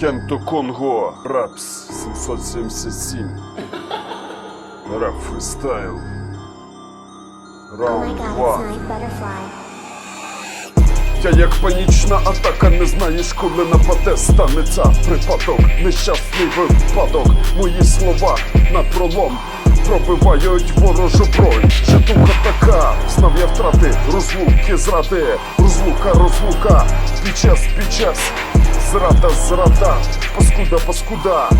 Кенто Конго, Рапс 777. Рап фристайл. Раунд 2. it's night butterfly. Я як панічна атака, не знаєш, коли нападе станеться припадок, нещасний випадок. Мої слова на пролом пробивають ворожу бронь. Житуха така, знав я втрати, розлуки зради, розлука, розлука, під час, під час. Зрада, зрада, паскуда, паскуда,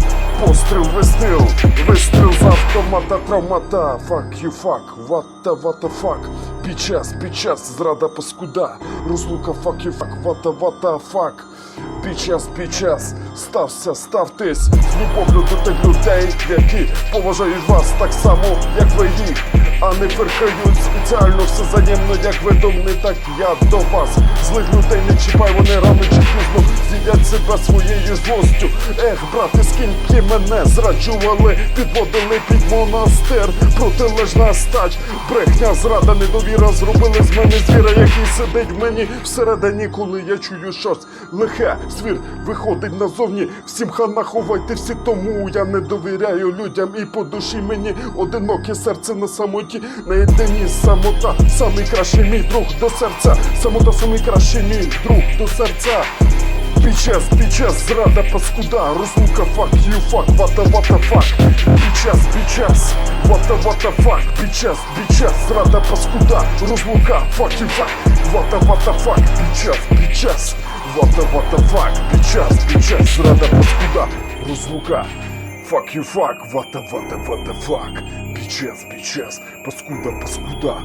постріл, вистріл, вистріл з автомата, травмата, fuck you fuck, what the, what the fuck, під час, під час, зрада, паскуда, розлука, fuck you fuck, what the, what the fuck, під час, під час, стався, ставтесь. З любов'ю до тих людей, які поважають вас так само, як ви їх, а не феркають спеціально все взаємно, як ви до мене, так я до вас. Злих людей не чіпай, вони рано чи пізно з'їдять себе своєю злостю. Ех, брати, скільки мене зраджували, підводили під монастир, протилежна стать, брехня, зрада, недовіра зробили з мене звіра, який сидить в мені. Всередині, коли я чую щось лихе. Звір виходить назовні, всім хана ховайте всі, тому я не довіряю людям. І по душі мені одиноке серце на самоті, наєдині самота, самий кращий мій друг до серця, самота, самий кращий мій друг до серця. Під час, під час, зрада паскуда, розлука, fuck you, fuck, вата, вата, fuck? Під час, під час, вата, вата, fuck? Під час, під час, зрада паскуда, розлука, fuck you, fuck Вата, вата, fuck? Під час, під час, вата, вата, fuck? Під час, під час, зрада паскуда, розлука Fuck you, fuck, вата, вата, вата, fuck Під час, під час, паскуда, паскуда